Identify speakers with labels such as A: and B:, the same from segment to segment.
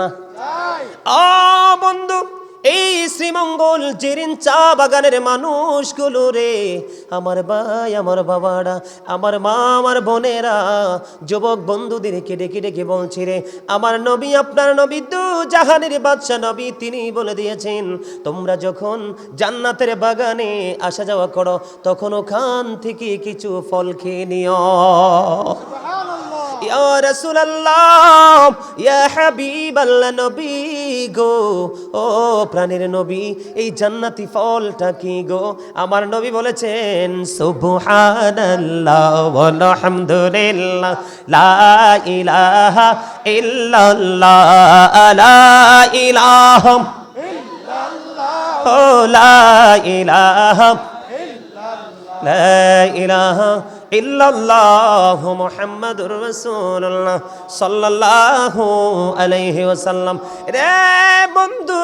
A: না? বন্ধু, এই শ্রীমঙ্গল জেরিন চা বাগানের মানুষগুলো রে। আমার ভাই, আমার বাবারা, আমার মা, আমার বোনেরা, যুবক বন্ধুদেরকে ডেকে ডেকে বলছে রে, আমার নবী, আপনার নবী দু জাহানের বাদশা নবী তিনি বলে দিয়েছেন, তোমরা যখন জান্নাতের বাগানে আসা যাওয়া করো, তখন ওখান থেকে কিছু ফল খেয়ে নিও। ইয়া রাসূলুল্লাহ, ইয়া হাবিবাল্লাহ গো, ও প্রাণের নবী, এই জান্নাতি ফলটা কি গো? আমার নবী বলেছেন, সুবহানাল্লাহ ওয়াল হামদুলিল্লাহ লা ইলাহা ইল্লাল্লাহ, লা ইলাহ ইল্লাল্লাহ, লা ইলাহা লা ইলাহা ইল্লাল্লাহু মুহাম্মাদুর রাসূলুল্লাহ সাল্লাল্লাহু আলাইহি ওয়াসাল্লাম। রে বন্ধু,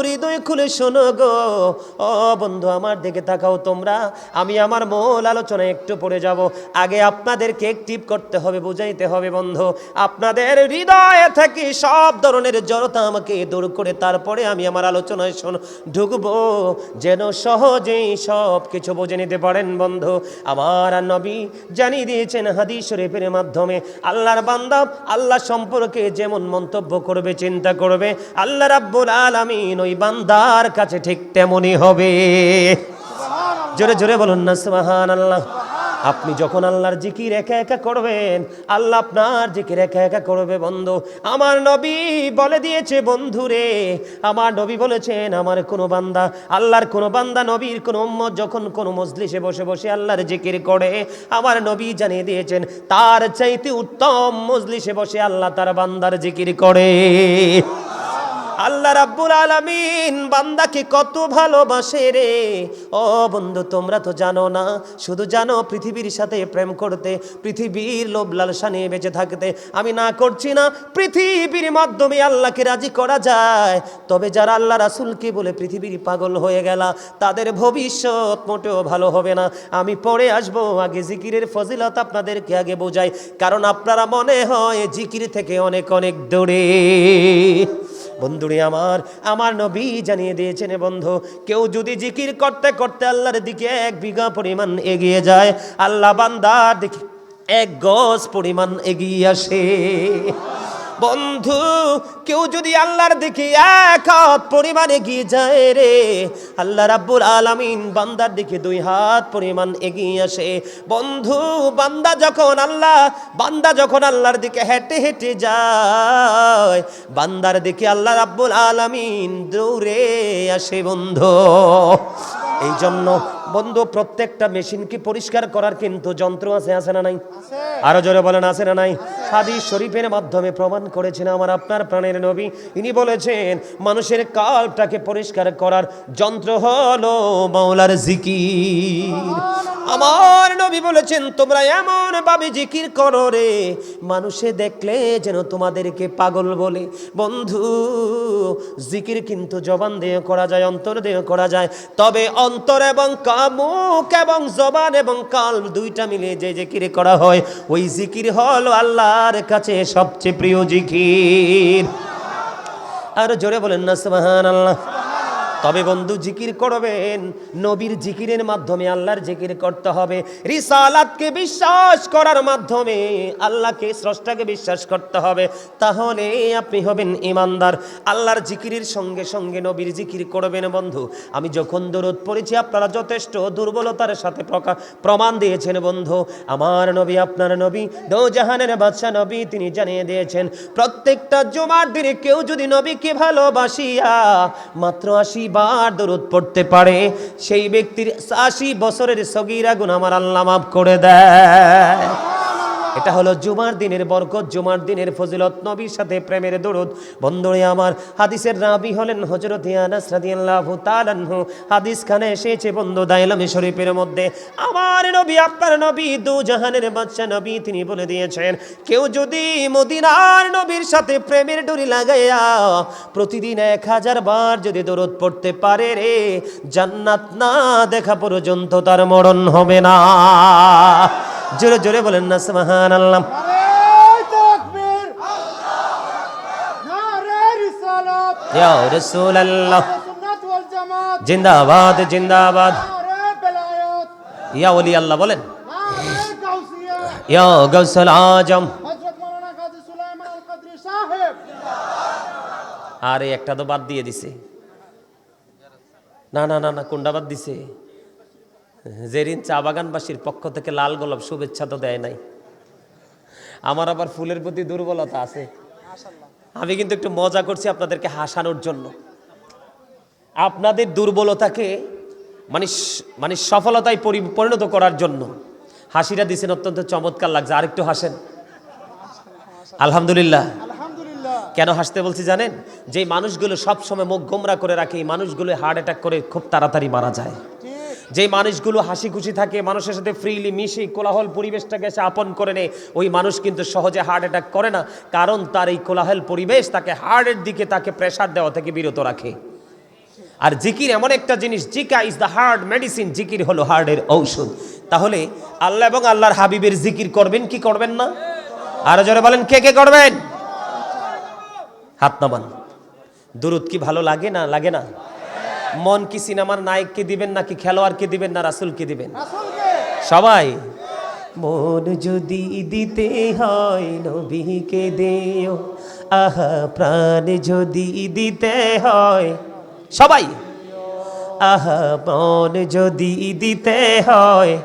A: হৃদয় খুলে শোনো গো। ও বন্ধু, আমার দিকে তাকাও তোমরা। আমি আমার মূল আলোচনায় একটু পড়ে যাব। আগে আপনাদেরকে একটিভ করতে হবে, বুঝাইতে হবে বন্ধু। আপনাদের হৃদয়ে থেকে সব ধরনের জড়তা আমাকে দূর করে, তারপরে আমি আমার আলোচনায় শোন, ঢুকবো। যেন সহজেই সব কিছু বুঝে নিতে পারেন বন্ধু। আমার নবী জানিয়ে দিয়েছেন হাদিস শরীফের মাধ্যমে, আল্লাহর বান্দা আল্লাহ সম্পর্কে যেমন মন্তব্য করবে, চিন্তা করবে, আল্লাহ রাব্বুল আলামিন ওই বান্দার কাছে ঠিক তেমনই হবে। জোরে জোরে বলুন না, সুবহানাল্লাহ। আল্লাহ আপনি যখন আল্লাহর জিকির একা একা করবেন, আল্লাহ আপনার জিকির একা একা করবে, বন্ধু। আমার নবী বলে দিয়েছে, বন্ধু রে, আমার নবী বলেছেন, আমার কোনো বান্দা, আল্লাহর কোনো বান্দা, নবীর কোনো উম্মত যখন কোনো মজলিসে বসে বসে আল্লাহর জিকির করে, আমার নবী জানিয়ে দিয়েছেন, তার চাইতে উত্তম মজলিসে বসে আল্লাহ তার বান্দার জিকির করে। আল্লাহ রাব্বুল আলামিন বান্দাকে কত ভালোবাসে রে। ও বন্ধু, তোমরা তো জানো না, শুধু জানো পৃথিবীর সাথে প্রেম করতে, পৃথিবীর লোভ লালসা নিয়ে বেঁচে থাকতে। আমি না করছি না, পৃথিবীর মাধ্যমে আল্লাহকে রাজি করা যায়। তবে যারা আল্লাহ রাসূলকে বলে পৃথিবীর পাগল হয়ে গেলা, তাদের ভবিষ্যৎ মোটেও ভালো হবে না। আমি পরে আসব, আগে জিকিরের ফজিলত আপনাদেরকে আগে বোঝাই। কারণ আপনারা মনে হয় জিকির থেকে অনেক অনেক দূরে। বন্ধুরে আমার আমার নবী জানিয়ে দিয়েছেন বন্ধু, কেউ যদি জিকির করতে করতে আল্লাহর দিকে এক বিঘা পরিমাণ এগিয়ে যায়, আল্লাহ বান্দার দিকে এক গজ পরিমাণ এগিয়ে আসে। বন্ধু কেউ যদি আল্লাহর দিকে এক হাত পরিমাণ এগিয়ে যায় রে আল্লাহ রাব্বুল আলামিন বান্দার দিকে দুই হাত পরিমাণ এগিয়ে আসে। বন্ধু বান্দা যখন আল্লাহ বান্দা যখন আল্লাহর দিকে হেঁটে হেঁটে যায় বান্দার দিকে আল্লাহ রাব্বুল আলামিন দৌড়ে আসে বন্ধু। এই জন্য বন্ধু প্রত্যেকটা মেশিনকে পরিষ্কার করার কিন্তু যন্ত্র আছে আছে না নাই? আরও জোরে বলেন আছে না নাই? হাদিস শরীফের মাধ্যমে প্রমাণ করেছেন আমার আপনার প্রাণের নবী। ইনি বলেছেন, মানুষের কালটাকে পরিষ্কার করার যন্ত্র হলো মাওলার জিকির। আমার নবী বলেছেন, তোমরা এমন ভাবে জিকির করো রে, মানুষে দেখলে যেন তোমাদেরকে পাগল বলে। বন্ধু, জিকির কিন্তু জবান দিয়ে করা যায়, অন্তর দিয়ে করা যায়। তবে অন্তর এবং কামুক এবং জবান এবং কাল দুইটা মিলে যে জিকির করা হয়, ওই জিকির হল আল্লাহর কাছে সবচেয়ে প্রিয় জিকির আর জোরে বলেন না সুবহান আল্লাহ তবে বন্ধু জিকির করবেন। নবীর জিকিরের মাধ্যমে আল্লাহর জিকির করতে হবে। রিসালাতকে বিশ্বাস করার মাধ্যমে আল্লাহকে, স্রষ্টাকে বিশ্বাস করতে হবে। তাহলে আপনি হবেন ইমানদার। আল্লাহর জিকিরের সঙ্গে সঙ্গে নবীর জিকির করবেন বন্ধু। আমি যখন দরদ পড়েছি, আপনারা যথেষ্ট দুর্বলতার সাথে প্রমাণ দিয়েছেন বন্ধু। আমার নবী, আপনার নবী দৌজাহানের বাদশা নবী, তিনি জানিয়ে দিয়েছেন, প্রত্যেকটা জুমার দিনে কেউ যদি নবীকে ভালোবাসিয়া মাত্র আশি বার দরুদ পড়তে পারে, সেই ব্যক্তির আশি বছরের সগিরা গুণ আমার আল্লাহ মাফ করে দেয়। এটা হলো জুমার দিনের বরকত, জুমার দিনের ফজিলত, নবীর সাথে প্রেমের দরুদ। বন্ধুরে আমার, হাদিসের রাবি হলেন হজরত আনাস রাদিয়াল্লাহু তাআলা আনহু। হাদিস খানে এসেছে বন্ধু দাইলামে শরীফের মধ্যে, আমার নবী, আপনার নবী, দু জাহানের বাদশা নবী, তিনি বলে দিয়েছেন, কেউ যদি মদিনার নবীর সাথে প্রেমের ডুরি লাগাইয়া প্রতিদিন এক হাজার বার যদি দরুদ পড়তে পারে রে, জান্নাত না দেখা পর্যন্ত তার মরণ হবে না। জোরে জোরে বলেন না ইয়া
B: ওয়াল জামাত।
A: জিন্দাবাদ জিন্দাবাদ। ইয়া ওলি আল্লাহ বলেন ইয়া গৌসুল আজম। আর একটা তো বাদ দিয়ে দিছে। না না না না কোনটা বাদ দিছে? জেরিন চা বাগানবাসীর পক্ষ থেকে লাল গোলাপ শুভেচ্ছা তো দেয় নাই। আমার আবার ফুলের প্রতি দুর্বলতা আছে। আমি কিন্তু একটু মজা করছি আপনাদেরকে হাসানোর জন্য। আপনাদের দুর্বলতাকে মানে মানে সফলতায় পরিণত করার জন্য হাসিটা দিছেন অত্যন্ত চমৎকার লাগছে। আরেকটু হাসেন। আলহামদুলিল্লাহ। কেন হাসতে বলছি জানেন? যে মানুষগুলো সব সময় মুখ গোমরা করে রাখে এই মানুষগুলো হার্ট অ্যাটাক করে খুব তাড়াতাড়ি মারা যায়। যে মানুষগুলো হাসি খুশি থাকে, মানুষের সাথে ফ্রিলি মিশে, কোলাহল পরিবেশটাকে এসে আপন করে নেয়, ওই মানুষ কিন্তু সহজে হার্ট অ্যাটাক করে না। কারণ তার এই কোলাহল পরিবেশ তাকে হার্টের দিকে তাকে প্রেশার দেওয়া থেকে বিরত রাখে। আর জিকির এমন একটা জিনিস, জিকা ইজ দ্য হার্ড মেডিসিন জিকির হলো হার্টের ঔষধ। তাহলে আল্লাহ এবং আল্লাহর হাবিবের জিকির করবেন কি করবেন না? আরও জোরে বলেন, কে কে করবেন? হাত নামান। দুরুদ কি ভালো লাগে না? লাগে না? মন কি সিনেমার নায়ককে দিবেন নাকি খেলোয়াড়কে দিবেন না রাসুলকে দিবেন? সবাই। মন যদি দিতে হয় নবীকে দেও আহা প্রাণ যদি দিতে হয়। সবাই। আহা মন যদি দিতে হয়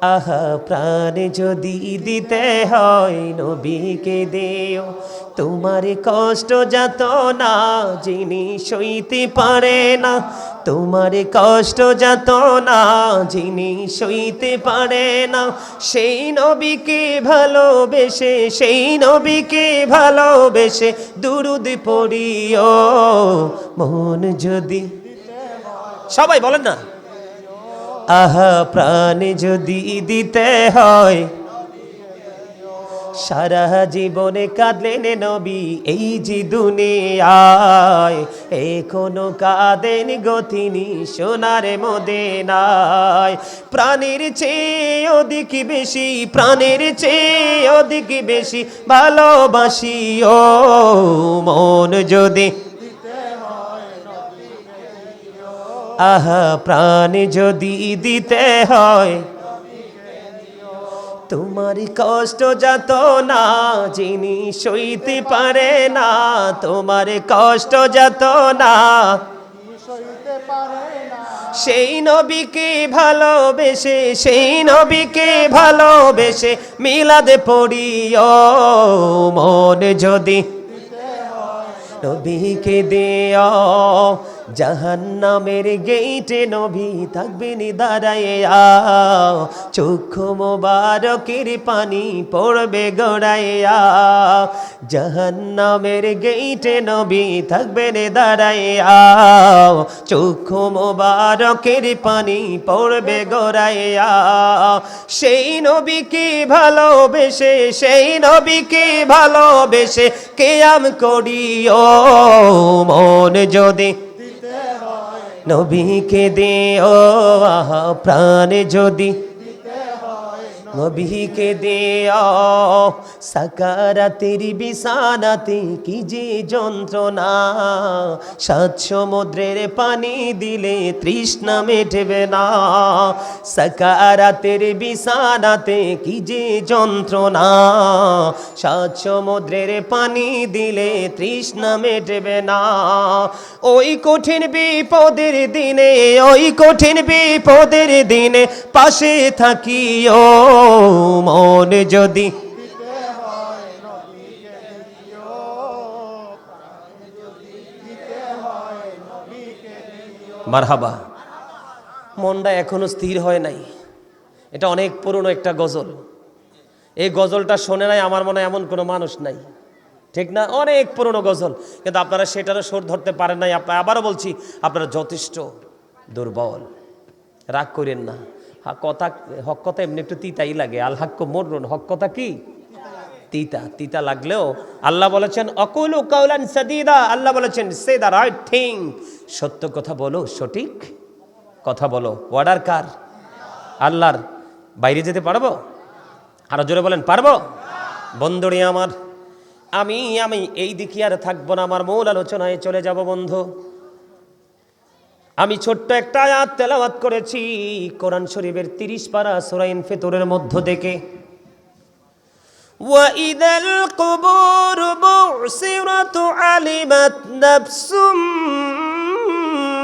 A: আহা, প্রাণ যদি দিতে হয় নবীকে দেও। তোমার কষ্ট যত না, যিনি সইতে পারে না। তোমার কষ্ট যত না, যিনি সইতে পারে না। সেই নবীকে ভালোবেসে, সেই নবীকে ভালোবেসে দুরুদ পড়িও। মন যদি সবাই বলেন না। আহা, প্রাণ যদি দিতে হয়। সারা জীবনে কাঁদলেন নবী, এই যে দুনিয়ায়, এখনও কাঁদেন গতিনি সোনার মদে নাই প্রাণের চেয়ে অধিক বেশি, প্রাণের চেয়ে অধিক বেশি ভালোবাসি ও মন যদি আহা, প্রাণ যদি দিতে হয়, তোমার কষ্ট যত না, যিনি সইতে পারে না, তোমার কষ্ট যত না। সেই নবীকে ভালোবেসে, সেই নবীকে ভালোবেসে মিলাদে পড়িও। মন যদি নবীকে দেও জাহান্নামের গেইটে নবী থাকবেন দাঁড়াইয়া। চক্ষু মোবারকের পানি পড়বে গড়াইয়া। জাহান্নামের গেইটে নবী থাকবেন দাঁড়াইয়া। চক্ষু মোবারকের পানি পড়বে গড়াইয়া। সেই নবীকে ভালোবেসে, সেই নবীকে ভালোবেসে কেয়াম করিও। মন যদি নবীকে দিও প্রাণ যদি নবীকে দিও সাকারাতের বিছানাতে কি যে যন্ত্রণা। সাত সমুদ্রের পানি দিলে তৃষ্ণা মেটবে না। সাকারাতের বিছানাতে কি যে যন্ত্রণা। সাত সমুদ্রের পানি দিলে তৃষ্ণা মেটবে না। ওই কঠিন বিপদের দিনে, ওই কঠিন বিপদের দিনে পাশে থাকিও। মন যদি মারহাবা, মনটা এখনও স্থির হয় নাই। এটা অনেক পুরনো একটা গজল। এই গজলটা শোনে নাই, আমার মনে এমন কোনো মানুষ নাই। ঠিক না? অনেক পুরনো গজল। কিন্তু আপনারা সেটারও সুর ধরতে পারেন নাই। আপনার আবারও বলছি, আপনারা যথেষ্ট দুর্বল। রাগ করেন না। কথা, হক কথা এমনি একটু তিতাই লাগে। আল হাক্য মরুন হক কথা কি? তিতা তিতা লাগলেও আল্লাহ বলেছেন, অকুল কাউলান সাদিদা। আল্লাহ বলেছেন, সে দ্য রাইট থিং। সত্য কথা বলো, সঠিক কথা বলো। অর্ডার কার? আল্লাহর। বাইরে যেতে পারব? আরও জোরে বলেন, পারব? বন্ধুরে আমার, আমি আমি এই দিকে আর থাকব না। আমার মূল আলোচনায় চলে যাব, বন্ধু। আমি ছোট্ট একটা আয়াত তেলাওয়াত করেছি কোরআন শরীফের তিরিশ পারা সুরাইন ফেতরের মধ্য থেকে وإذا القبور بعثرت علمت نفس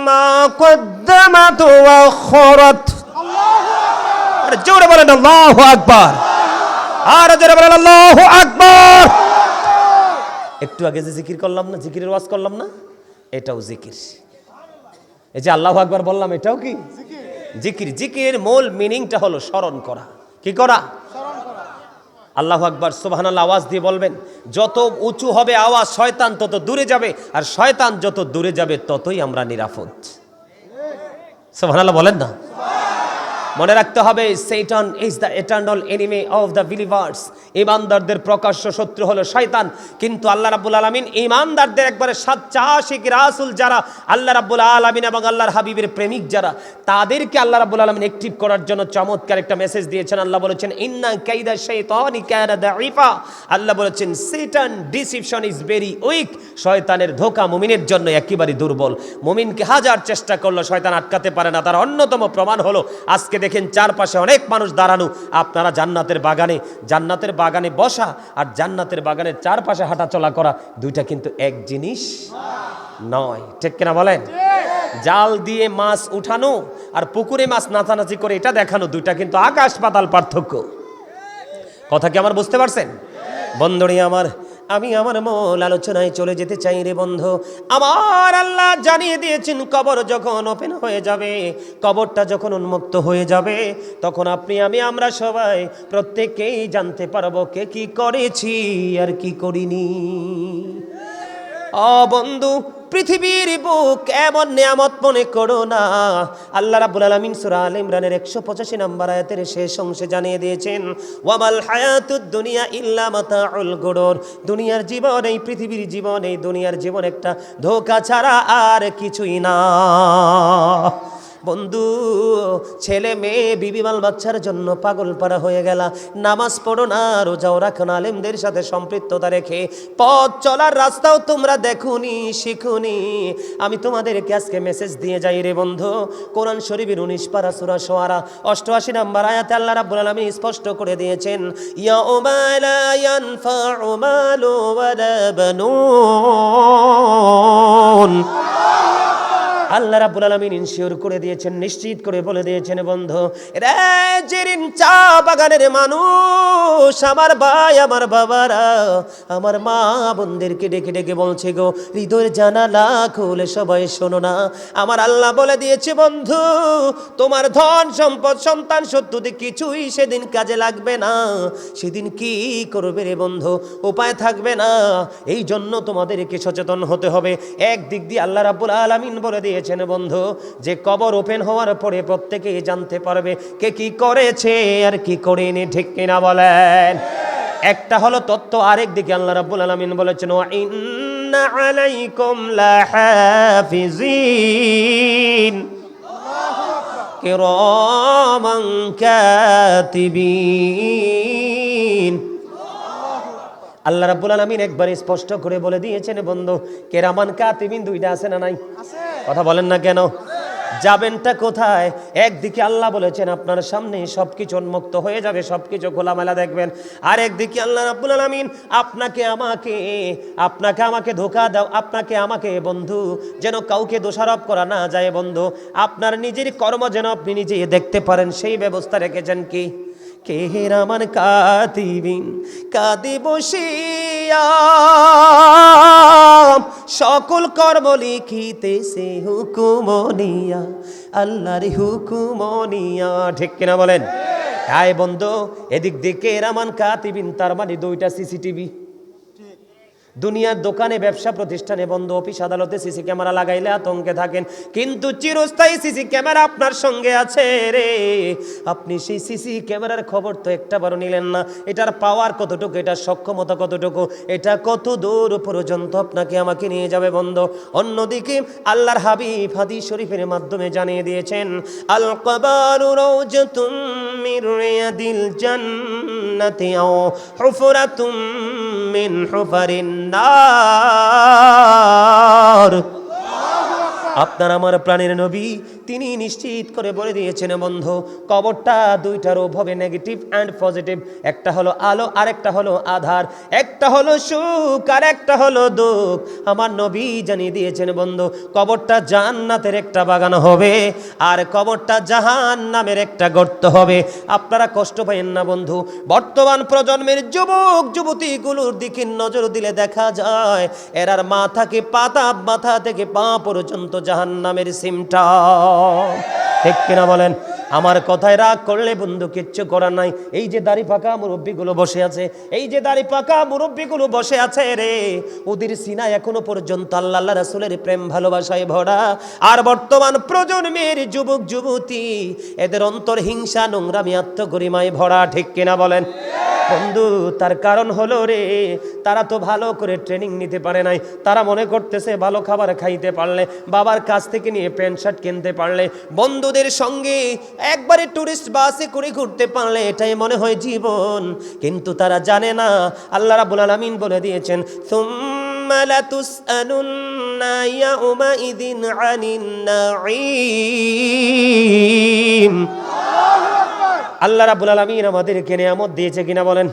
A: ما قدمت وأخرت আর জোরে বলেন আল্লাহু আকবার আর জোরে বলেন আল্লাহু আকবার একটু আগে যে জিকির করলাম না জিকিরের ওয়াজ করলাম না এটাও জিকির এই যে আল্লাহ আকবার বললাম, এটাও কি? জিকির। জিকির মূল মিনিংটা হলো স্মরণ করা। কি করা? আল্লাহ আকবার সুবহান আওয়াজ দিয়ে বলবেন, যত উঁচু হবে আওয়াজ, শয়তান তত দূরে যাবে, আর শয়তান যত দূরে যাবে ততই আমরা নিরাপদ। সুবহান বলেন না? মনে রাখতে হবে Satan is the eternal enemy of the believers ইমানদারদের প্রকাশ্য শত্রু হলো শয়তান। কিন্তু আল্লাহ রাব্বুল আলামিন ইমানদারদের একবারে সাচ্চা আশিক রাসূল যারা, আল্লাহ রাব্বুল আলামিন এবং আল্লাহর হাবিবের প্রেমিক যারা, তাদেরকে আল্লাহ রাব্বুল আলামিন অ্যাক্টিভ করার জন্য চমৎকার একটা মেসেজ দিয়েছেন। আল্লাহ বলেছেন, ইন্না কাইদা শাইতানি কানা দাঈফা। আল্লাহ বলেছেন Satan deception is very weak শয়তানের ধোকা মুমিনের জন্য একেবারে দুর্বল। মুমিনকে হাজার চেষ্টা করল শয়তান আটকাতে পারে না। তার অন্যতম প্রমাণ হলো, আজকে দেখেন চারপাশে অনেক মানুষ দাঁড়ানো। আপনারা জান্নাতের বাগানে জান্নাতের বাগানে বসা আর জান্নাতের বাগানে চারপাশে হাঁটাচলা করা, দুইটা কিন্তু এক জিনিস নয়। ঠিক কিনা বলেন? জাল দিয়ে মাছ উঠানো আর পুকুরে মাছ নাচানাচি করে এটা দেখানো, দুইটা কিন্তু আকাশ পাতাল পার্থক্য। কথা কি আমার বুঝতে পারছেন? বন্ধুরি আমার আমি আমার মূল আলোচনায় চলে যেতে চাই রে বন্ধু। আমার আল্লাহ জানিয়ে দিয়েছেন, কবর যখন ওপেন হয়ে যাবে, কবরটা যখন উন্মুক্ত হয়ে যাবে, তখন আপনি, আমি, আমরা সবাই প্রত্যেকেই জানতে পারব কে কি করেছি আর কি করিনি। ও বন্ধু, পৃথিবীর বুক এমন নিয়ামত মনে করো না। আল্লাহ রাবুল আলমিন সুরা আল ইমরানের 185 নম্বর আয়াতের শেষ অংশে জানিয়ে দিয়েছেন, ওয়ামাল হায়াতুদ দুনিয়া ইল্লা মাতা উল গোড়র দুনিয়ার জীবন এই পৃথিবীর জীবন, এই দুনিয়ার জীবন একটা ধোকা ছাড়া আর কিছুই না। বন্ধু, ছেলে মেয়ে, বিবি মাল বাচ্চার জন্য পাগল পারা হয়ে গেল। নামাজ পড়ো না, রোজাও রাখো না, আলেমদের সাথে সম্পৃক্ততা রেখে। পথ চলার রাস্তাও তোমরা দেখুনি, শিখুনি। আমি তোমাদেরকে আজকে মেসেজ দিয়ে যাই রে বন্ধু। কোরআন শরীফের উনিশ পারা সুরা সোয়ারা, অষ্টআশি নাম্বার আয়াতে আল্লাহ রাব্বুল আলামিন স্পষ্ট করে দিয়েছেন, ইয়াউমা লা ইয়ানফাউ মালু আল্লাহ রাব্বুল আলামিন ইনশিওর করে দিয়েছেন, নিশ্চিত করে বলে দিয়েছেন, বন্ধু রে জেরিন চা বাগানের মানুষ, আমার ভাই, আমার বাবারা, আমার মা বোনদেরকে ডেকে ডেকে বলছে গো, হৃদয়ের জানালা খুলে সবাই শোনো না। আমার আল্লাহ বলে দিয়েছে, বন্ধু, তোমার ধন সম্পদ, সন্তান সত্যি কিছুই সেদিন কাজে লাগবে না। সেদিন কি করবে রে বন্ধু? উপায় থাকবে না। এই জন্য তোমাদেরকে সচেতন হতে হবে। একদিক দিয়ে আল্লাহ রাব্বুল আলামিন বলে দিয়েছেন বন্ধু, যে কবর ওপেন হওয়ার পরে প্রত্যেকেই জানতে পারবে কে কি করেছে আর কি করেনি, ঠিক কিনা বলেন? একটা হলো তত্ত্ব, আরেক দিকে আল্লাহ রাব্বুল আলামিন বলেছেন, ওয়া ইন্না আলাইকুম লাহাফিজিন। কিরামান কাতিবিন। আল্লাহ রাব্বুল আলামিন একবার স্পষ্ট করে বলে দিয়েছেন বন্ধু কেরামান কাতিবিন দুইটা আছে না নাই? কথা বলেন না কেন? যাবেনটা কোথায়? একদিকে আল্লাহ বলেছেন, আপনার সামনে সবকিছু উন্মুক্ত হয়ে যাবে সব সবকিছু খোলামেলা দেখবেন। আর একদিকে আল্লাহ রাব্বুল আলামিন, আপনাকে আমাকে আপনাকে আমাকে ধোকা দাও, আপনাকে আমাকে বন্ধু, যেন কাউকে দোষারোপ করা না যায় বন্ধু। আপনার নিজের কর্ম যেন আপনি নিজে দেখতে পারেন, সেই ব্যবস্থা রেখেছেন কি? কে রামান কাতিবিন কাদি বসিয়া সকল কর্ম লিখিতেছে হুকুমনিয়া আল্লাহর হুকুমনিয়া ঠিক কিনা বলেন? তাই বন্ধু, এদিক দিকে রামান কাতিবিন, তার মানে দুইটা সিসিটিভি। দুনিয়ার দোকানে, ব্যবসা প্রতিষ্ঠানে বন্ধ, অফিস আদালতে সিসি ক্যামেরা লাগাইলে আতঙ্কে থাকেন। কিন্তু চিরস্থায়ী সিসি ক্যামেরা আপনার সঙ্গে আছে রে। আপনি সেই সিসি ক্যামেরার খবর তো একটা বারো নিলেন না। এটার পাওয়ার কতটুকু, এটার সক্ষমতা কতটুকু, এটা কত দূর পর্যন্ত আপনাকে আমাকে নিয়ে যাবে বন্ধ? অন্যদিকে আল্লাহর হাবিব হাদিস শরীফের মাধ্যমে জানিয়ে দিয়েছেন, আল কবারু জান্নাতি মিন হুফারিন নার আপনার আমার প্রাণের নবী, তিনি নিশ্চিত করে বলে দিয়েছেন, বন্ধু, কবরটা দুইটা রূপ হবে নেগেটিভ অ্যান্ড পজিটিভ একটা হলো আলো আর একটা হলো আধার। একটা হলো সুখ আর একটা হলো দুঃখ। আমার নবী জানিয়ে দিয়েছেন, বন্ধু, কবরটা জান্নাতের একটা বাগান হবে, আর কবরটা জাহান নামের একটা গর্ত হবে। আপনারা কষ্ট পাইেন না, বন্ধু। বর্তমান প্রজন্মের যুবক, যুবতীগুলোর দিকে নজর দিলে দেখা যায়, এরার মাথাকে পাতা, মাথা থেকে পা পর্যন্ত জাহান নামের সিমটা। ঠিক কিনা বলেন? আমার কথায় রাগ করলে বন্ধু, কিচ্ছু করার নাই। এই যে দাড়ি পাকা মুরব্বীগুলো বসে আছে, এই যে দাড়ি পাকা মুরব্বীগুলো বসে আছে রে, ওদের সিনা এখনও পর্যন্ত আল্লাহ রাসুলের প্রেম, ভালোবাসায় ভরা। আর বর্তমান প্রজন্মের যুবক, যুবতী, এদের অন্তর হিংসা, নোংরামি, আত্মগরিমায় ভরা, ঠিক কিনা বলেন? বন্ধু তার কারণ হলো রে তারা তো ভালো করে ট্রেনিং নিতে পারে নাই তারা মনে করতেছে ভালো খাবার খাইতে পারলে বাবার কাছ থেকে নিয়ে প্যান্ট শার্ট কিনতে পারলে বন্ধুদের সঙ্গে একবারে টুরিস্ট বাসে করে ঘুরতে পারলে এটাই মনে হয় জীবন কিন্তু তারা জানে না আল্লাহ রাবুল আলমিন বলে দিয়েছেন ثم لتسألن يومئذ عن النعيم আল্লাহ রাবুল আলমিন আমাদেরকে নিয়ামত দিয়েছে কিনা বলেন?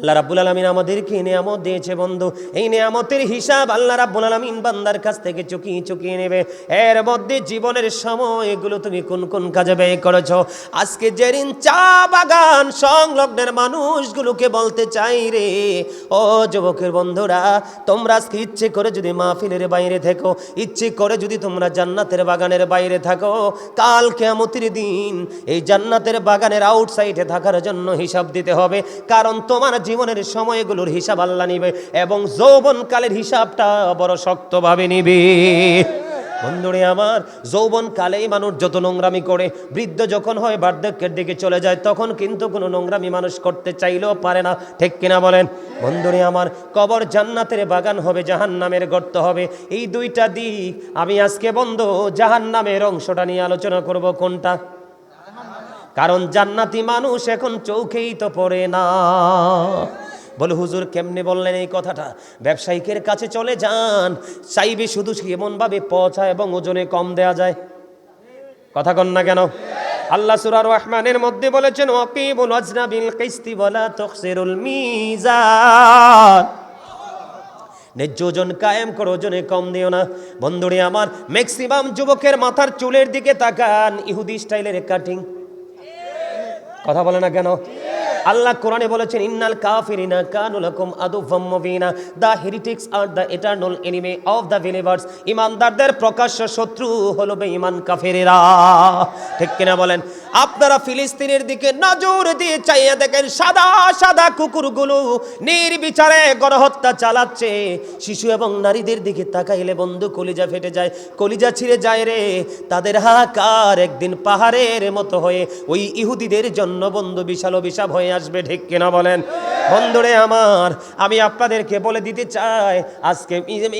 A: আল্লাহ রাব্বুল আলমিন আমাদেরকে নিয়ামত দিয়েছে, বন্ধু। এই নিয়ামতের হিসাব আল্লাহ রাব্বুল আলমিন বান্দার কাছ থেকে চুকিয়ে চুকিয়ে নেবে। এর মধ্যে জীবনের সময় এগুলো তুমি কোন কোন কাজে ব্যয় করেছ? আজকে যেদিন চা বাগান সংলগ্নের মানুষগুলোকে বলতে চাই রে, ও যুবকের বন্ধুরা, তোমরা আজকে ইচ্ছে করে যদি মাহফিলের বাইরে থেকো, ইচ্ছে করে যদি তোমরা জান্নাতের বাগানের বাইরে থাকো, কাল কেমতির দিন এই জান্নাতের বাগানের আউটসাইডে থাকার জন্য হিসাব দিতে হবে। কারণ তোমার জীবনের সময়গুলোর হিসাব আল্লাহ নিবে এবং যৌবনকালের হিসাবটা বড় শক্তভাবে নিবে। বন্ধুরে আমার যৌবন কালেই মানুষ যত নোংরামি করে, বৃদ্ধ যখন হয় বার্ধক্যের দিকে চলে যায়, তখন কিন্তু কোনো নোংরামি মানুষ করতে চাইলেও পারে না। ঠিক কিনা বলেন? বন্ধুরে আমার, কবর জান্নাতের বাগান হবে জাহান নামের গর্ত হবে। এই দুইটা দিক আমি আজকে বন্ধ জাহান নামের অংশটা নিয়ে আলোচনা করব কোনটা? কারণ জান্নাতি মানুষ এখন চৌকেই তো পড়ে না। বলে হুজুর কেমনে বললেন এই কথাটা? ব্যবসায়িকের কাছে চলে যান। চাইবে শুধু এমনভাবে পচা এবং ওজনে কম দেয়া যায়। কথা কন না কেন? আল্লাহ সুরার রহমানের মধ্যে বলেছেন ওয়াকিবুল ওয়াজনা বিল কিসতি ওয়ালা তুখসিরুল মিজান। ন্যায্য ওজন কায়েম করো, ওজনে কম দিও না। বন্ধুরে আমার ম্যাক্সিমাম যুবকের মাথার চুলের দিকে তাকান। ইহুদি স্টাইলের কাটিং কথা বলে না কেন? আল্লাহ কোরআনে বলেছেন, ইন্নাল কাফিরিনা কানু লাকুম আদুফাম মুবিনা। The heretics are the eternal enemy of the believers ইমানদারদের প্রকাশ্য শত্রু হলো বেঈমান কাফেরেরা। ঠিক কিনা বলেন? আপনারা ফিলিস্তিনের দিকে নজর দিয়ে চাইয়া দেখেন, সাদা সাদা কুকুরগুলো নির্বিচারে গণহত্যা চালাচ্ছে। শিশু এবং নারীদের দিকে তাকাইলে বন্ধু কলিজা ফেটে যায়, কলিজা ছিঁড়ে যায় রে। তাদের হাহাকার একদিন পাহাড়ের মতো হয়ে, ওই ইহুদিদের জন্য বন্ধু বিশাল অভিশাপ হয়ে আসবে ঠিক কিনা বলেন? বন্ধুরে আমার, আমি আপনাদেরকে বলে দিতে চাই, আজকে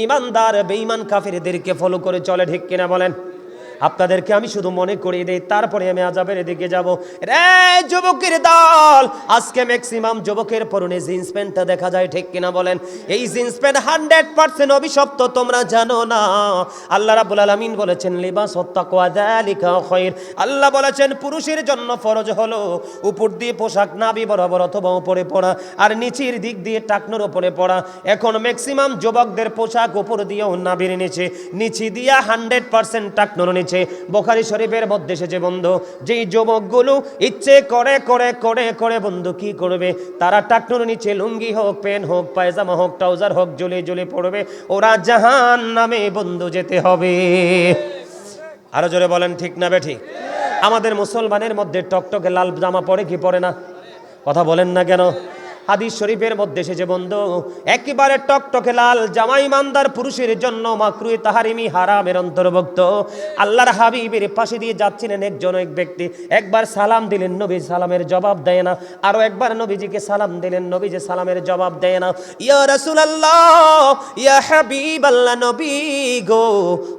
A: ইমানদার, বেঈমান কাফেরদেরকে ফলো করে চলে ঠিক কিনা বলেন? আপনাদেরকে আমি শুধু মনে করিয়ে দিই, তারপরে আমি আজাবের দিকে যাব। রে যুবকের দল! আজকে ম্যাক্সিমাম যুবকের পরনে জিন্স প্যান্টটা দেখা যায়, ঠিক কিনা বলেন? এই জিন্স প্যান্ট হান্ড্রেড পার্সেন্ট অভিশপ্ত, তোমরা জানো না। আল্লাহ রাবুল আলমিন বলেছেন, লিবাস হত্যাকুয়া লিখা খয়ের। আল্লাহ বলেছেন, পুরুষের জন্য ফরজ হলো উপর দিয়ে পোশাক নাবি বরাবর অথবা উপরে পড়া আর নিচের দিক দিয়ে টাকনোর উপরে পড়া। এখন ম্যাক্সিমাম যুবকদের পোশাক উপর দিয়েও নাবির নিচে নিচে দিয়া হান্ড্রেড পার্সেন্ট টাকনোর নিচে বোখারি শরীফের মধ্যে এসেছে, বন্ধু, যেই যুবকগুলো ইচ্ছে করে করে করে করে, বন্ধু, কি করবে? তারা টাকনোর নিচে লুঙ্গি হোক পেন হোক, পায়জামা হোক, ট্রাউজার হোক, জ্বলে জ্বলে পড়বে। ওরা জাহান নামে বন্ধু, যেতে হবে। আরও জোরে বলেন, ঠিক না বেঠিক? আমাদের মুসলমানের মধ্যে টকটকে লাল জামা পরে কি পরে না? কথা বলেন না কেন? হাদিস শরীফের মধ্যে এসেছে, বন্ধু, একেবারে টকটকে লাল জামাই মান্দার পুরুষের জন্য মাকরুই তাহারিমি হারামের অন্তর্ভুক্ত। আল্লাহর হাবিবের পাশে দিয়ে যাচ্ছিলেন একজন এক ব্যক্তি। একবার সালাম দিলেন, নবী সালামের জবাব দেয় না। আরও একবার নবীজিকে সালাম দিলেন নবীজি সালামের জবাব দেয় না। ইয়া রাসূলুল্লাহ, ইয়া হাবিবাল্লাহ নবী গো,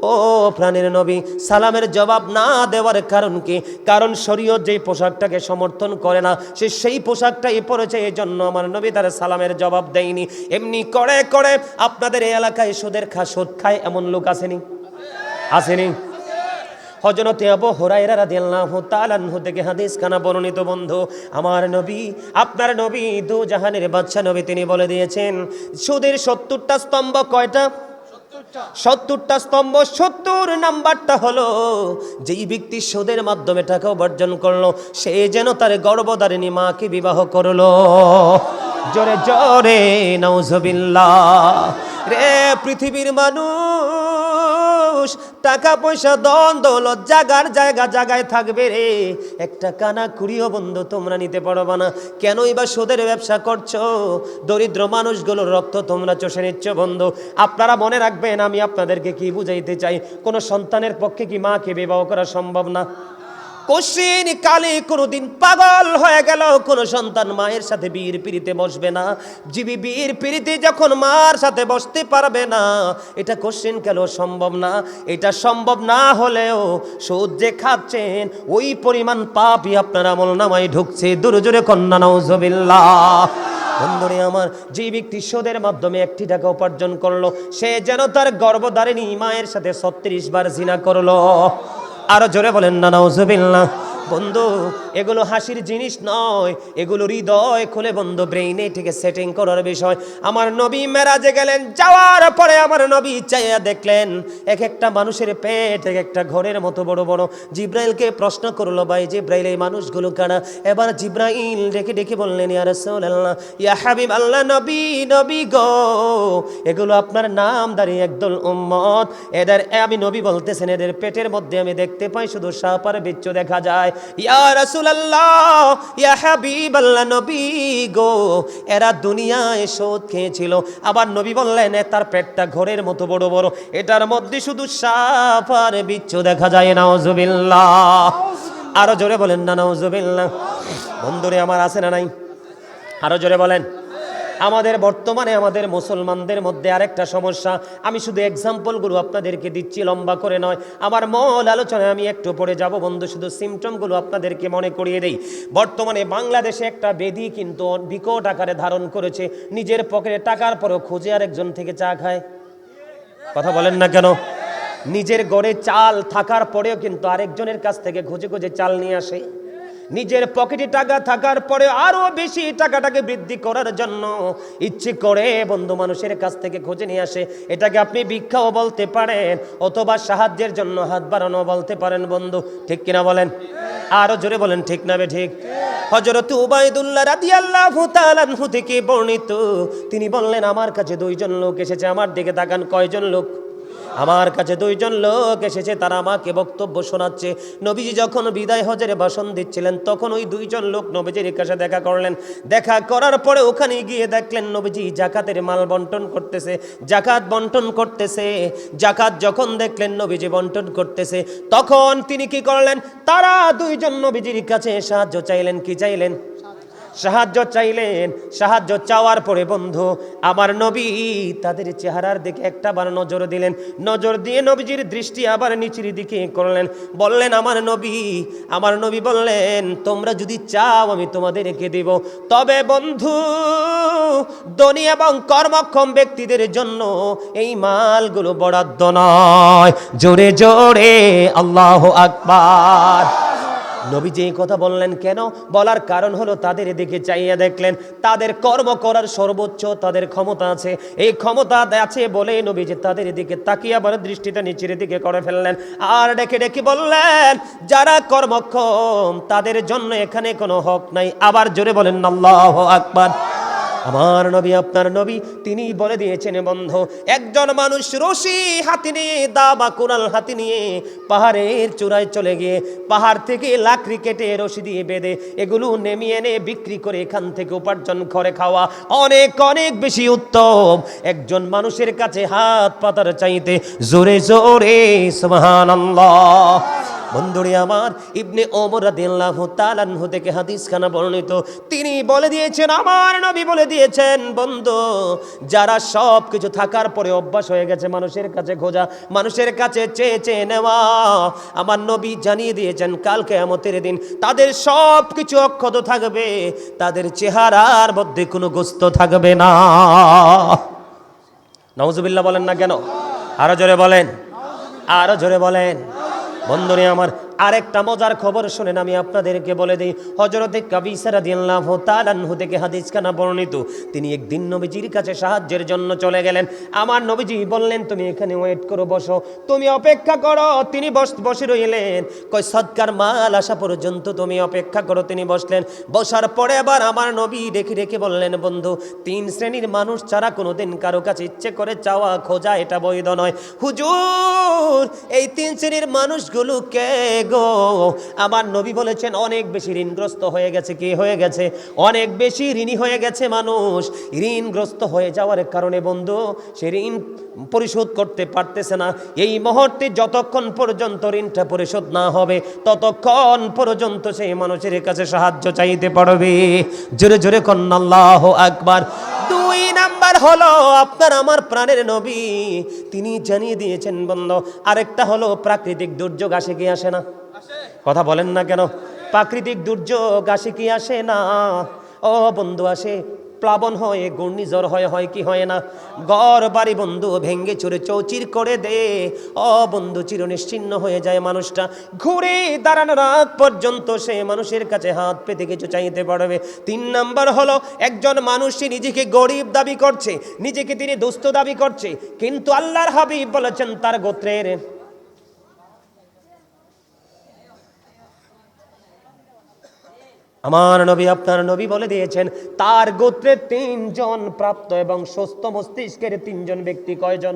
A: ও প্রাণের নবী, সালামের জবাব না দেওয়ার কারণ কি? কারণ শরীয়ত যেই পোশাকটাকে সমর্থন করে না, সে সেই পোশাকটাই পরেছে এই জন্য আমার নবী তার সালামের জবাব দেয়নি। এমনি করে করে আপনাদের এই এলাকায় সুদের খা সুদ খায় এমন লোক আসেনি? আসেনি? আবু রাদিয়াল্লাহু তাআলা আনহু থেকে হাদিস খানা বর্ণিত বন্ধু, আমার নবী, আপনার নবী দু জাহানের বাদশা নবী তিনি বলে দিয়েছেন, সুদের সত্তরটা স্তম্ভ কয়টা? সত্তরটা। স্তম্ভ, সত্তর নাম্বারটা হলো যেই ব্যক্তি সোদের মাধ্যমে টাকা উপার্জন করল, সে যেন তার গর্ভধারিণী মাকে বিবাহ করল। জোরে জোরে নৌজবিল্লা রে পৃথিবীর মানুষ টাকা পয়সা দন দৌলত, জাগার জায়গা, জায়গায় থাকবে রে। একটা কানা কুড়িও বন্ধু, তোমরা নিতে পারবা না। কেনই বা সুদের ব্যবসা করছ? দরিদ্র মানুষগুলোর রক্ত তোমরা চষে নিচ্ছ, বন্ধু। আপনারা মনে রাখবেন, আমি আপনাদেরকে কি বুঝাইতে চাই? কোনো সন্তানের পক্ষে কি মাকে বিবাহ করা সম্ভব না? কোশ্চিন কালে কোনোদিন পাগল হয়ে গেল, কোনো সন্তান মায়ের সাথে বীর পিড়িতে বসবে না। জীবী বীর পিড়িতে যখন মার সাথে বসতে পারবে না, এটা কোশ্চিন কেন সম্ভব না? এটা সম্ভব না হলেও সুদ যে খাচ্ছেন, ওই পরিমাণ পাপই আপনার আমল নামায় ঢুকছে। দুরজোরে কন্যা নৌজবিল্লাহ বন্ধুরে, আমার যে ব্যক্তি সুদের মাধ্যমে একটি টাকা উপার্জন করল, সে যেন তার গর্ভধারিণী মায়ের সাথে ছত্রিশ বার জিনা করল। আরও জোরে বলেন না বন্ধু এগুলো হাসির জিনিস নয়, এগুলো হৃদয় খুলে বন্ধ ব্রেইনে থেকে সেটিং করার বিষয়। আমার নবী মেরাজে গেলেন, যাওয়ার পরে আমার নবী চাইয়া দেখলেন, এক একটা মানুষের পেট এক একটা ঘরের মতো বড় বড়। জিব্রাইলকে প্রশ্ন করল, ভাই, জিব্রাইল, এই মানুষগুলো কারা? এবার জিব্রাইল ডেকে ডেকে বললেন, ইয়া রাসূলুল্লাহ, ইয়া হাবিব আল্লাহ নবী নবী গো, এগুলো আপনার নাম দাঁড়িয়ে একদল উম্মত। এদের আমি নবী বলতেছেন, এদের পেটের মধ্যে আমি দেখতে পাই, শুধু সাপ আর বিচ্ছু দেখা যায়। ইয়া রাসূলুল্লাহ, ইয়া হাবিবাল্লাহ নবী গো। এরা দুনিয়ায় শোধ খেয়েছিল। আবার নবী বললেন তার পেটটা ঘরের মতো বড় বড়। এটার মধ্যে শুধু সাপ আর বিচ্ছু দেখা যায় নাউজুবিল্লাহ। আরও জোরে বলেন না, নাউজুবিল্লাহ। বন্ধুরে, আমার আছে না নাই? আরও জোরে বলেন। আমাদের বর্তমানে আমাদের মুসলমানদের মধ্যে আরেকটা সমস্যা। আমি শুধু এক্সাম্পলগুলো আপনাদেরকে দিচ্ছি, লম্বা করে নয়। আমার মূল আলোচনায় আমি একটু পরে যাব বন্ধু, শুধু সিমটমগুলো আপনাদেরকে মনে করিয়ে দেই। বর্তমানে বাংলাদেশে একটা বেদি কিন্তু বিকট আকারে ধারণ করেছে। নিজের পকেটে টাকার পরেও খুঁজে আরেকজন থেকে চা খায়। কথা বলেন না কেন? নিজের গড়ে চাল থাকার পরেও কিন্তু আরেকজনের কাছ থেকে খুঁজে খুঁজে চাল নিয়ে আসে। নিজের পকেটে টাকা থাকার পরে আরও বেশি টাকাটাকে বৃদ্ধি করার জন্য ইচ্ছে করে বন্ধু মানুষের কাছ থেকে খুঁজে নিয়ে আসে। এটাকে আপনি ভিক্ষাও বলতে পারেন অথবা সাহায্যের জন্য হাত বাড়ানো বলতে পারেন বন্ধু। ঠিক কিনা বলেন? আরও জোরে বলেন, ঠিক না বে, ঠিক? হজরত উবাইদুল্লাহ রাদিয়াল্লাহু তাআলা আনহু থেকে বর্ণিত, তিনি বললেন, আমার কাছে দুইজন লোক এসেছে, আমার দিকে তাকান, কয়জন লোক? আমার কাছে দুইজন লোক এসেছে, তারা আমাকে বক্তব্য শোনাচ্ছে। নবীজি যখন বিদায় হজের ভাষণ দিচ্ছিলেন, তখন ওই দুইজন লোক নবীজির কাছে দেখা করলেন। দেখা করার পরে ওখানে গিয়ে দেখলেন নবীজি জাকাতের মাল বন্টন করতেছে, জাকাত বন্টন করতেছে। জাকাত যখন দেখলেন নবীজি বন্টন করতেছে, তখন তিনি কি করলেন? তারা দুইজন নবীজির কাছে সাহায্য চাইলেন, কি চাইলেন? সাহায্য চাইলেন, সাহায্য চাওয়ার পরে বন্ধু, আমার নবী তাদের চেহারার দিকে একটা বার নজর দিলেন। নজর দিয়ে নবীজির দৃষ্টি আবার নিচের দিকে করলেন। বললেন, আমার নবী আমার নবী বললেন, তোমরা যদি চাও আমি তোমাদেরকে দেব। তবে বন্ধু, ধনী এবং কর্মক্ষম ব্যক্তিদের জন্য এই মালগুলো বরাদ্দ নয়। জোরে জোরে, আল্লাহ আকবার। নবীজি এই কথা বললেন কেন? বলার কারণ হলো তাদের এদিকে চাইয়া দেখলেন, তাদের কর্ম করার সর্বোচ্চ তাদের ক্ষমতা আছে। এই ক্ষমতা আছে বলে নবীজি তাদের এদিকে তাকিয়ে আবার দৃষ্টিটা নিচের দিকে করে ফেললেন। আর ডেকে ডেকে বললেন, যারা কর্মক্ষম, তাদের জন্য এখানে কোনো হক নাই। আবার জোরে বলেন, আল্লাহ আকবার। আমার নবী, আপনার নবী, তিনি বলে দিয়েছেন, বন্ধ, একজন মানুষ রশি হাতে নিয়ে দা বা কোরাল হাতে নিয়ে পাহাড়ের চূড়ায় চলে গিয়ে পাহাড় থেকে লাকড়ি কেটে রশি দিয়ে বেঁধে এগুলো নেমে এনে বিক্রি করে এখান থেকে উপার্জন করে খাওয়া অনেক অনেক বেশি উত্তম। একজন মানুষের কাছে হাত পাতার চাইতে জোরে জোরে, সুবহানাল্লাহ। বন্ধুরে আমার, ইবনে ওমর রাদিয়াল্লাহু তাআলা আনহু থেকে হাদিস খানা বর্ণিত। তিনি বলে দিয়েছেন, আমার নবী বলে দিয়েছেন, বন্ধু, যারা সব কিছু থাকার পরে অভ্যাস হয়ে গেছে, মানুষের কাছে খোঁজা, মানুষের কাছে চেয়ে চেয়ে নেওয়া। আমার নবী জানিয়ে দিয়েছেন, কাল কেয়ামতের দিন তাদের সব কিছু অক্ষত থাকবে, তাদের চেহারার মধ্যে কোনো গোস্ত থাকবে না। নওজুবিল্লাহ বলেন না কেন? আরও জোরে বলেন। আরও জোরে বলেন। বন্ধুরে আমার আরেকটা মজার খবর শুনেন, আমি আপনাদেরকে বলে দিই। হজরতে কাবিসারা দিল্লাহ তালানহু থেকে হাদিস খানা বর্ণিত, তিনি একদিন নবীজির কাছে সাহায্যের জন্য চলে গেলেন। আমার নবীজি বললেন, তুমি এখানে ওয়েট করো, বসো। তুমি অপেক্ষা করো, তিনি বস, বসে রইলেন। কই সৎকার মাল আসা পর্যন্ত তুমি অপেক্ষা করো, তিনি বসলেন। বসার পরে আবার আমার নবী রেখে রেখে বললেন, বন্ধু, তিন শ্রেণির মানুষ ছাড়া কোনোদিন কারও কাছে ইচ্ছে করে চাওয়া খোঁজা এটা বৈধ নয়। হুজুর, এই তিন শ্রেণির মানুষগুলো কে গো। আমার নবী বলেছেন, অনেক বেশি ঋণগ্রস্ত হয়ে গেছে কি? হয়ে গেছে। অনেক বেশি ঋণী হয়ে গেছে মানুষ। ঋণগ্রস্ত হয়ে যাওয়ার কারণে বন্ধু, সে ঋণ পরিশোধ করতে পারতেছে না। এই মুহূর্তে যতক্ষণ পর্যন্ত ঋণটা পরিশোধ না হবে, ততক্ষণ পর্যন্ত সেই মানুষের কাছে সাহায্য চাইতে পারবে। জোরে জোরে কন্নাল্লাহ আকবার। দুই নাম্বার হলো আপনার আমার প্রাণের নবী। তিনি জানিয়ে দিয়েছেন, বন্ধ, আরেকটা হলো প্রাকৃতিক দুর্যোগ আসে কি আসে না? কথা বলেন না কেন? প্রাকৃতিক দুর্যোগ আসে কি আসে না? ও বন্ধু, আসে প্লাবন হয়, ঘূর্ণিঝড় হয় হয় কি হয় না? ঘর বাড়ি বন্ধু ভেঙ্গে চুরে চৌচির করে দে। ও বন্ধু চির নিশ্চিন্ন হয়ে যায় মানুষটা। ঘুরে দাঁড়ানোর রাত পর্যন্ত সে মানুষের কাছে হাত পেতে কিছু চাইতে পারবে। তিন নাম্বার হলো, একজন মানুষ সে নিজেকে গরিব দাবি করছে, নিজেকে তিনি দুস্থ দাবি করছে। কিন্তু আল্লাহর হাবিব বলেছেন, তার গোত্রের আমার নবী আপনার নবী বলে দিয়েছেন, তার গোত্রে তিনজন প্রাপ্ত এবং সুস্থ মস্তিষ্কের তিনজন ব্যক্তি কয়জন?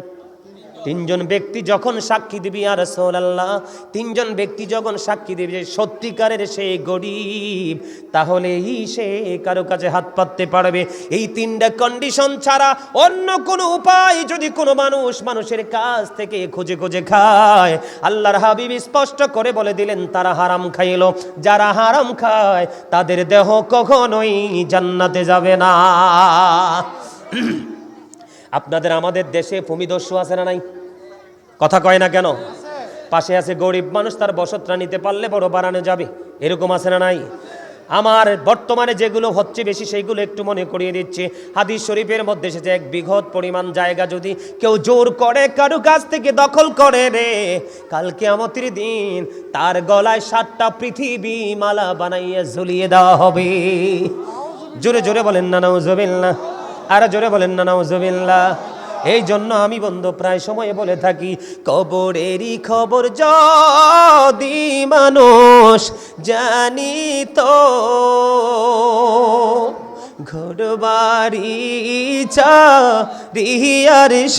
A: তিনজন ব্যক্তি যখন সাক্ষী দিবি আর আল্লাহ তিনজন ব্যক্তি যখন সাক্ষী দিবি যে সত্যিকারের সে গরিব, তাহলেই সে কারও কাছে হাত পাততে পারবে। এই তিনটা কন্ডিশন ছাড়া অন্য কোনো উপায় যদি কোনো মানুষ মানুষের কাছ থেকে খুঁজে খুঁজে খায়, আল্লাহর হাবিব স্পষ্ট করে বলে দিলেন, তারা হারাম খাইলো। যারা হারাম খায়, তাদের দেহ কখনোই জান্নাতে যাবে না। আপনাদের আমাদের দেশে ভূমিদস্যু আছে না নাই? কথা কয় না কেন? পাশে আছে গরিব মানুষ, তার বসতরা নিতে পারলে বড় বাড়ানো যাবে। এরকম আছে না নাই? আমার বর্তমানে যেগুলো হচ্ছে বেশি, সেইগুলো একটু মনে করিয়ে দিচ্ছে। হাদিস শরীফের মধ্যে এসেছে, এক বৃহৎ পরিমাণ জায়গা যদি কেউ জোর করে কারও কাছ থেকে দখল করে রে কালকে আমাদের দিন তার গলায় সাতটা পৃথিবী মালা বানাইয়ে ঝুলিয়ে দেওয়া হবে। জোরে জোরে বলেন না নাউজুবিল্লাহ আর জোরে বলেন না নাউজুবিল্লাহ এই জন্য আমি বন্ধু, প্রায় সময়ে বলে থাকি, কবরেরই খবর যদি মানুষ জানি তো বাড়ি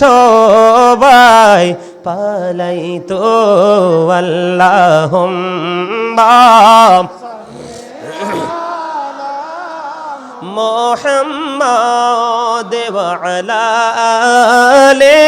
A: সবাই পালাই তো আল্লাহ মোহাম্মদ ওয়ালা আলে